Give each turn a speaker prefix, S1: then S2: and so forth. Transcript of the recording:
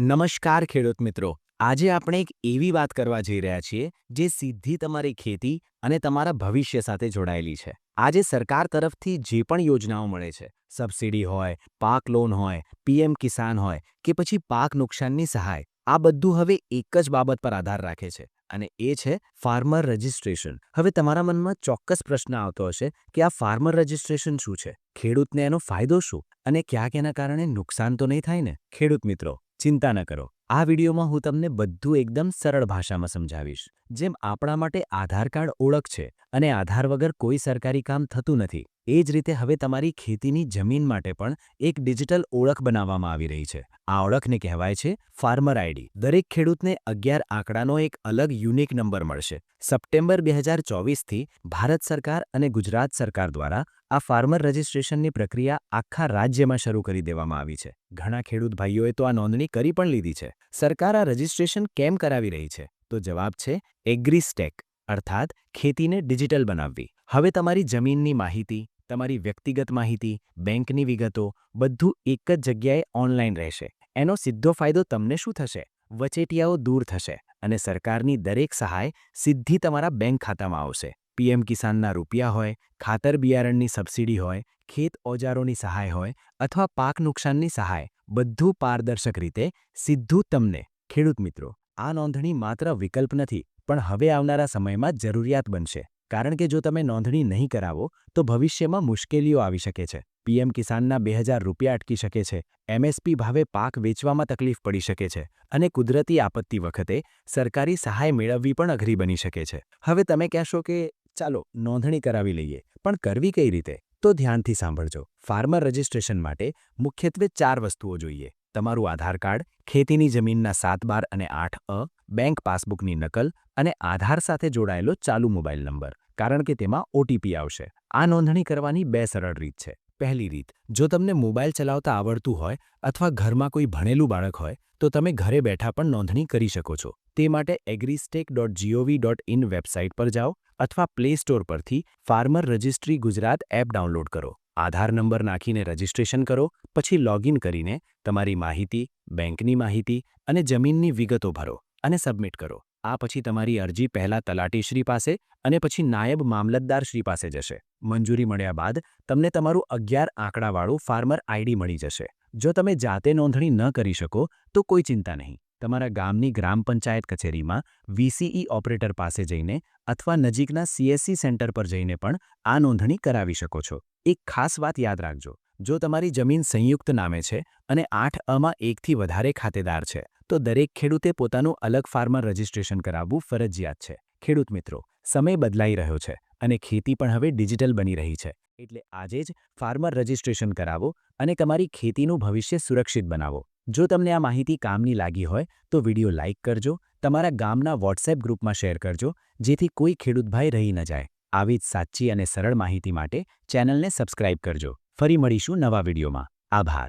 S1: નમસ્કાર ખેડૂત મિત્રો. આજે આપણે એક એવી વાત કરવા જઈ રહ્યા છીએ, જે સીધી તમારી ખેતી અને તમારા ભવિષ્ય સાથે જોડાયેલી છે. આજે સરકાર તરફથી જે પણ યોજનાઓ મળે છે, સબસિડી હોય, પાક લોન હોય, પીએમ કિસાન હોય કે પછી પાક નુકસાનની સહાય, આ બધું હવે એક જ બાબત પર આધાર રાખે છે. અને એ છે ફાર્મર રજિસ્ટ્રેશન. હવે તમારા મનમાં ચોક્કસ પ્રશ્ન આવતો હશે કે આ ફાર્મર રજિસ્ટ્રેશન શું છે? ખેડૂતને એનો ફાયદો શું? અને ક્યાંક એના કારણે નુકસાન તો નહીં થાય ને? ખેડૂત મિત્રો ચિંતા ન કરો. આ વિડીયોમાં હું તમને બધું એકદમ સરળ ભાષામાં સમજાવીશ. જેમ આપણા માટે આધાર કાર્ડ ઓળખ છે અને આધાર વગર કોઈ સરકારી કામ થતું નથી. એ જ રીતે હવે તમારી ખેતીની જમીન માટે પણ એક ડિજિટલ ઓળખ બનાવવામાં આવી રહી છે. આ ઓળખને કહેવાય છે ફાર્મર આઈડી દરેક ખેડૂતને અગિયાર આંકડાનો એક અલગ યુનિક નંબર મળશે. સપ્ટેમ્બર બે હજાર ચોવીસથી ભારત સરકાર અને ગુજરાત સરકાર દ્વારા આ ફાર્મર રજિસ્ટ્રેશનની પ્રક્રિયા આખા રાજ્યમાં શરૂ કરી દેવામાં આવી છે. ઘણા ખેડૂત ભાઈઓએ તો આ નોંધણી કરી પણ લીધી છે. સરકાર આ રજિસ્ટ્રેશન કેમ કરાવી રહી છે? તો જવાબ છે એગ્રીસ્ટેક, અર્થાત ખેતીને ડિજિટલ બનાવવી. હવે તમારી જમીનની માહિતી તમારી વ્યક્તિગત માહિતી, બેંકની વિગતો, બધું એક જ જગ્યાએ ઓનલાઈન રહેશે. એનો સીધો ફાયદો તમને શું થશે? વચેટિયાઓ દૂર થશે અને સરકારની દરેક સહાય સીધી તમારા બેંક ખાતામાં આવશે. પીએમ કિસાનના રૂપિયા હોય, ખાતર બિયારણની સબસિડી હોય, ખેત ઓજારોની સહાય હોય અથવા પાક નુકસાનની સહાય, બધું પારદર્શક રીતે સીધું તમને. ખેડૂત મિત્રો, આ નોંધણી માત્ર વિકલ્પ નથી, પણ હવે આવનારા સમયમાં જરૂરિયાત બનશે. કારણ કે જો તમે નોંધણી નહીં કરાવો, તો ભવિષ્યમાં મુશ્કેલીઓ આવી શકે છે. પીએમ કિસાનના બે હજાર રૂપિયા અટકી શકે છે. એમએસપી ભાવે પાક વેચવામાં તકલીફ પડી શકે છે અને કુદરતી આપત્તિ વખતે સરકારી સહાય મેળવવી પણ અઘરી બની શકે છે. હવે તમે કહેશો કે, ચાલો, નોંધણી કરાવી લઈએ, પણ કરવી કઈ રીતે? તો ધ્યાનથી સાંભળજો. ફાર્મર રજિસ્ટ્રેશન માટે મુખ્યત્વે ચાર વસ્તુઓ જોઈએ. તમારું આધાર કાર્ડ, ખેતીની જમીનના સાત બાર અને આઠ અ, બેંક પાસબુકની નકલ અને આધાર સાથે જોડાયેલો ચાલુ મોબાઈલ નંબર. કારણ કે તેમાં ઓટીપી આવશે. આ નોંધણી કરવાની બે સરળ રીત છે. પહેલી રીત, જો તમને મોબાઈલ ચલાવતા આવડતું હોય અથવા ઘરમાં કોઈ ભણેલું બાળક હોય, તો તમે ઘરે બેઠા પણ નોંધણી કરી શકો છો. તે માટે agristack dot GOV dot in website પર જાઓ અથવા પ્લે સ્ટોર પરથી farmer registry Gujarat app download કરો. આધાર નંબર નાખીને રજિસ્ટ્રેશન કરો, પછી લોગિન કરીને તમારી માહિતી, બેંકની માહિતી અને જમીનની વિગતો ભરો અને સબમિટ કરો. આ પછી તમારી અરજી પહેલા તલાટીશ્રી પાસે અને પછી નાયબ મામલતદારશ્રી પાસે જશે. મંજૂરી મળ્યા બાદ તમને તમારું અગિયાર આંકડાવાળું ફાર્મર આઈડી મળી જશે. જો તમે જાતે નોંધણી ન કરી શકો, તો કોઈ ચિંતા નહીં. તમારા ગામની ગ્રામ પંચાયત કચેરીમાં વીસીઈ ઓપરેટર પાસે જઈને અથવા નજીકના સીએસસી સેન્ટર પર જઈને પણ આ નોંધણી કરાવી શકો છો. એક ખાસ વાત યાદ રાખજો. જો તમારી જમીન સંયુક્ત નામે છે અને આઠ અમાં એકથી વધારે ખાતેદાર છે તો દરેક ખેડૂતે પોતાનું અલગ ફાર્મર રજિસ્ટ્રેશન કરાવવું ફરજિયાત છે. ખેડૂત મિત્રો, સમય બદલાઈ રહ્યો છે અને ખેતી પણ હવે ડિજિટલ બની રહી છે. એટલે આજે જ ફાર્મર રજિસ્ટ્રેશન કરાવો અને તમારી ખેતીનું ભવિષ્ય સુરક્ષિત બનાવો. જો તમને આ માહિતી કામની લાગી હોય, તો વીડિયો લાઇક કરજો, તમારા ગામના વોટ્સએપ ગ્રુપમાં શેર કરજો, જેથી કોઈ ખેડૂતભાઈ રહી ન જાય. આવી જ સાચી અને સરળ માહિતી માટે ચેનલને સબસ્ક્રાઇબ કરજો. ફરી મળીશું નવા વિડીયોમાં. આભાર.